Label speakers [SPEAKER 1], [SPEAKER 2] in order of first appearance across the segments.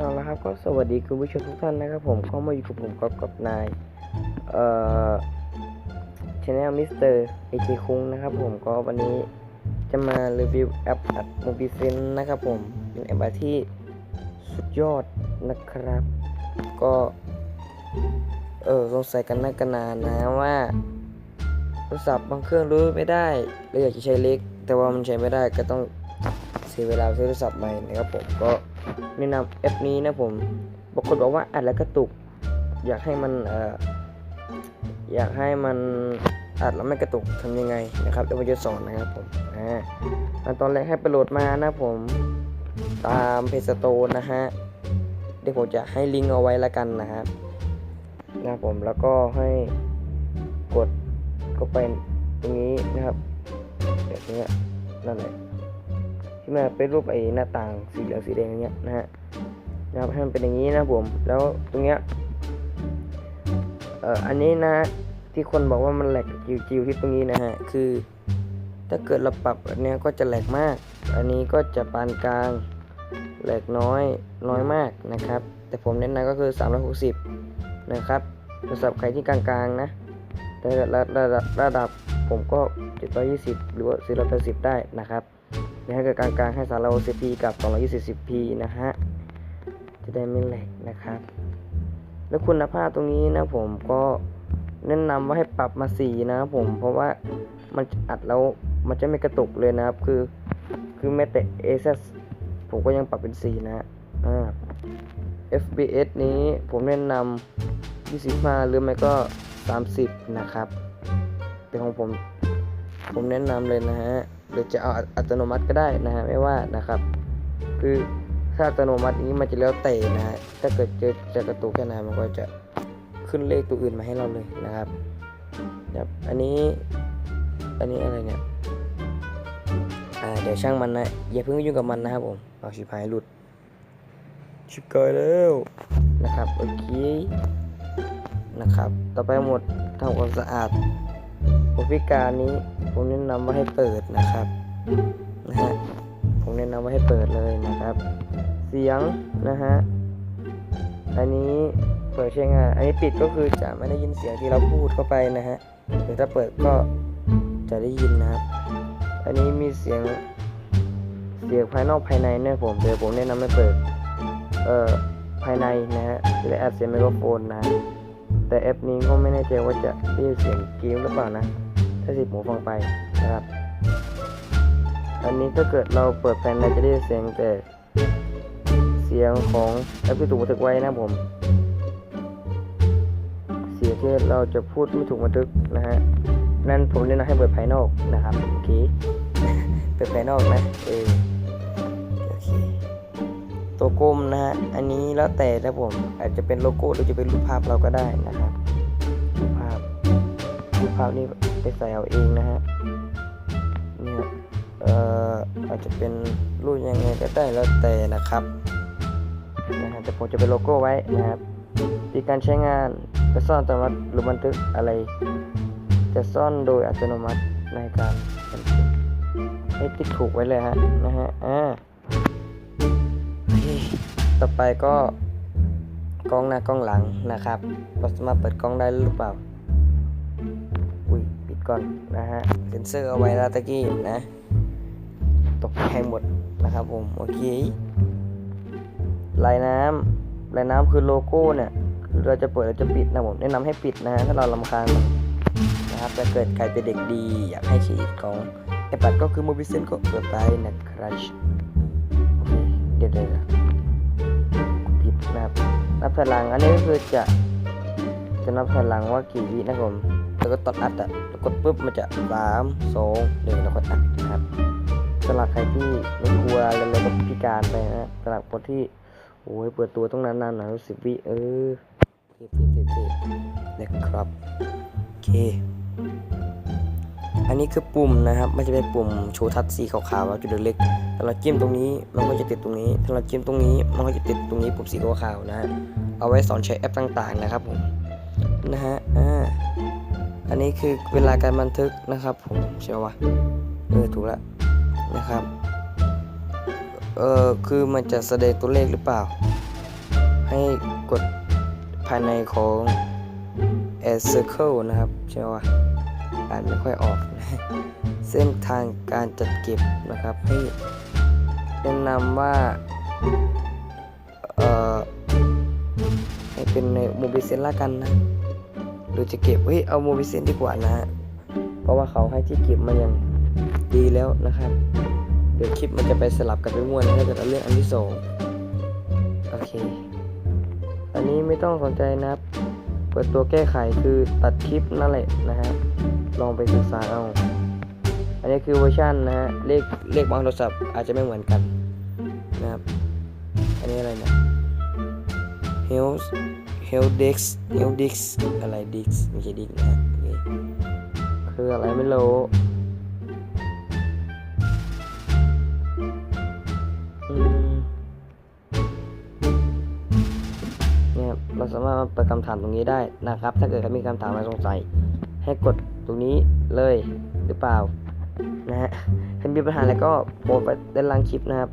[SPEAKER 1] เอาละครับก็สวัสดีคุณผู้ชมทุกท่านนะครับผมเข้ามาอยู่กับผมกับกับนายเอ่อชแนลมิสเตอร์เอเคคุงนะครับผมก็วันนี้จะมารีวิวแอปอัดโมบิเซนนะครับผมเป็นแอปที่สุดยอดนะครับ ก็เออสงสัยกันนักกันนานนะว่าโทรศัพท์บางเครื่องรู้ไม่ได้เราอยากจะใช้เล็ก แต่ว่ามันใช้ไม่ได้ก็ต้อง สียเวลาซื้อโทรศัพท์ใหม่นะครับผมก็แนะนำแอปนี้นะผมบางคนบอกว่าอัดแล้วกระตุก อยากให้มันเอ่ออยากให้มันอัดแล้วไม่กระตุกทำยังไงนะครับเดี๋ยวผมจะสอนนะครับผมอ่าขั้นตอนแรกให้ไปโหลดมานะผมตามเพจสโตนะฮะเดี๋ยวผมจะให้ลิงก์เอาไว้ละกันนะครับนะครับผมแล้วก็ให้กดเข้าไปตรงนี้นะครับแบบนี้นั่นแหละ ที่มันเป็นรูปไอ้หน้าต่างสีเหลืองสีแดงอย่างเงี้ยนะฮะนะครับให้มันเป็นอย่างนี้นะผมแล้วตรงเนี้ยเอ่ออันนี้นะที่คนบอกว่ามันแหลกจิวๆที่ตรงนี้นะฮะคือ ถ้าเกิดเราปรับอันเนี้ยก็จะแหลกมาก อันนี้ก็จะปานกลางแหลกน้อยน้อยมากนะครับ แต่ผมเน้นนะก็คือ 360 นะครับสำหรับใครที่กลางๆนะแต่ระระดับระดับผมก็720 หรือว่า480 ได้นะครับ นะฮะกับกลางๆให้ 360p กับ 220p นะฮะ จะได้ไม่แหลกนะครับ แล้วคุณภาพตรงนี้นะผมก็แนะนำว่าให้ปรับมา 4 นะครับผม เพราะว่ามันอัดแล้วมันจะไม่กระตุกเลยนะครับ คือ คือแม้แต่ ASUS ผมก็ยังปรับเป็น 4 นะฮะ FPS นี้ผมแนะนำ25หรือไม่ก็ 30 นะครับ แต่ของผม ผมแนะนำเลยนะฮะ รือจะเอาอัตโนมัติก็ได้นะฮะไม่ว่านะครับ คือถ้าอัตโนมัตินี้มันจะแล้วแต่นะฮะถ้าเกิดเจอจะกระตุกแค่ไหนมันก็จะขึ้นเลขตัวอื่นมาให้เราเลยนะครับครับอันนี้อันนี้อะไรเนี่ยอ่าเดี๋ยวช่างมันนะอย่าเพิ่งยุ่งกับมันนะครับผมเอาชิบหายหลุดชิบเกยแล้วนะครับโอเคนะครับ ต่อไปหมดทำความสะอาดบริการนี้ ผมแนะนำว่าให้เปิดนะครับนะฮะผมแนะนำว่าให้เปิดเลยนะครับ เสียงนะฮะอันนี้เปิดใช้งานอันนี้ปิดก็คือจะไม่ได้ยินเสียงที่เราพูดเข้าไปนะฮะหรือถ้าเปิดก็จะได้ยินนะครับ อันนี้มีเสียงเสียงภายนอกภายในเนี่ยผมเดี๋ยวผมแนะนำให้เปิดเอ่อภายในนะฮะจะได้อัดเสียงไมโครโฟนนะ แต่แอปนี้ก็ไม่แน่ใจว่าจะได้เสียงเกมหรือเปล่านะ สิบหูฟังไปนะครับ อันนี้ถ้าเกิดเราเปิดแผ่นในจะได้เสียงแต่เสียงของแอปที่ถูกบันทึกไว้นะผม เสียงที่เราจะพูดไม่ถูกบันทึกนะฮะ นั่นผมแนะนำให้เปิดภายนอกนะครับโอเคเปิดภายนอกนะเออโอเคตัวกลมนะฮะ อันนี้แล้วแต่นะผม อาจจะเป็นโลโก้หรือจะเป็นรูปภาพเราก็ได้นะครับรูปภาพรูปภาพนี้ ไปใส่เอาเองนะฮะเนี่ยเอ่ออาจจะเป็นรูปยังไงก็ได้แล้วแต่นะครับนะฮะแต่ผมจะเป็นโลโก้ไว้นะครับวิธีการใช้งานจะซ่อนอัตโนมัติหรือบันทึกอะไร จะซ่อนโดยอัตโนมัติในการบันทึกให้ติ๊กถูกไว้เลยฮะนะฮะอ่าต่อไปก็กล้องหน้ากล้องหลังนะครับ เราสามารถเปิดกล้องได้หรือเปล่า ก่อนนะฮะเซ็นเซอร์เอาไว้แล้วตะกี้นะ ตกใจหมดนะครับผม โอเคลายน้ำลายน้ำคือโลโก้เนี่ยเราจะเปิดเราจะปิดนะผมแนะนำให้ปิดนะฮะถ้าเราลำคาญนะครับถ้าเกิดใครเป็นเด็กดี อยากให้ฉีดของไอปัดก็คือโมบิเซนก็เปิดได้นะครับเดี๋ยวเดี๋ยวผิดนะครับนับถอยหลังอันนี้ก็คือจะจะนับถอยหลังว่ากี่วินะผม แล้วก็ตอนอัดอะกดปุ๊บมันจะสามสองหนึ่งแล้วก็อัดนะครับสำหรับใครที่ไม่กลัวอะไรเลยกับพิการไปนะสำหรับคนที่โอ้ยเปิดตัวต้องนานๆหน่อยสิบวิเออเทปเทปเทปนะครับโอเค อันนี้คือปุ่มนะครับมันจะเป็นปุ่มโชว์ทัชสีขาวๆแล้วจุดเล็กๆถ้าเราจิ้มตรงนี้มันก็จะติดตรงนี้ถ้าเราจิ้มตรงนี้มันก็จะติดตรงนี้ปุ่มสีขาวๆนะฮะเอาไว้สอนใช้แอปต่างๆนะครับผมนะฮะอ่า อันนี้คือเวลาการบันทึกนะครับ ผมใช่ปะวะเออถูกแล้วนะครับเออคือมันจะแสดงตัวเลขหรือเปล่า ให้กดภายในของ a circle นะครับใช่ไหมว่าอ่านไม่ค่อยออกนะเส้นทางการจัดเก็บนะครับให้แนะนำว่าเอ่อให้เป็นในโมบิเซนละกันนะ หรือจะเก็บเฮ้ยเอาโมบิเซนดีกว่านะ เพราะว่าเขาให้ที่เก็บมาอย่างดีแล้วนะครับ เดี๋ยวคลิปมันจะไปสลับกันไปมั่วนะถ้าเกิดเอาเรื่องอันที่สองโอเค อันนี้ไม่ต้องสนใจนะครับ เปิดตัวแก้ไขคือตัดคลิปนั่นแหละนะฮะลองไปศึกษาเอา อันนี้คือเวอร์ชันนะฮะ เลขเลขบางโทรศัพท์อาจจะไม่เหมือนกันนะครับ อันนี้อะไรเนี่ย Health Health Dex Health Dix อะไร Dix ไม่ใช่ Dix นะฮะคคืออะไรไม่รู้เนี่ยครับเราสามารถเปิดคำถามตรงนี้ได้นะครับ ถ้าเกิดใครมีคำถามอะไรสงสัย ให้กดตรงนี้เลยหรือเปล่า นะฮะถ้ามีปัญหาอะไรก็โพสไปด้านล่างคลิปนะครับ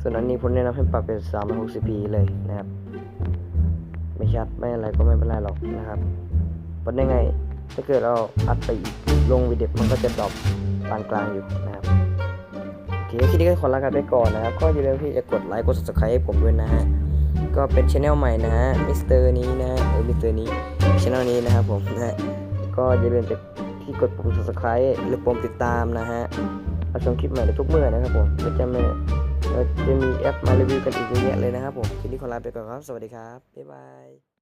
[SPEAKER 1] ส่วนอันนี้ผมแนะนำให้ปรับเป็น 360p เลยนะครับ ไม่ชัดไม่อะไรก็ไม่เป็นไรหรอกนะครับวัดได้ไงถ้าเกิดเราอัดไปอีกลงวิดีโอมันก็จะดรอปปานกลางอยู่นะครับโอเคคลิปนี้ก็ขอลากันไปก่อนนะครับ ก็อย่าลืมที่จะกดไลค์กด subscribe ให้ผมด้วยนะฮะก็เป็นช anel ใหม่นะฮะมิสเตอร์นี้นะเออมิสเตอร์นี้ช anel นี้นะครับผมนะฮะก็อย่าลืมที่กดปุ่ม subscribe หรือปุ่มติดตามนะฮะเอาชมคลิปใหม่ในทุกเมื่อนะครับผมก็จะไม่เรา จะมีแอปมารีวิวกันอีกเยอะแยะเลยนะครับผมคลิปนี้ขอลาไปก่อนครับ สวัสดีครับ บ๊ายบาย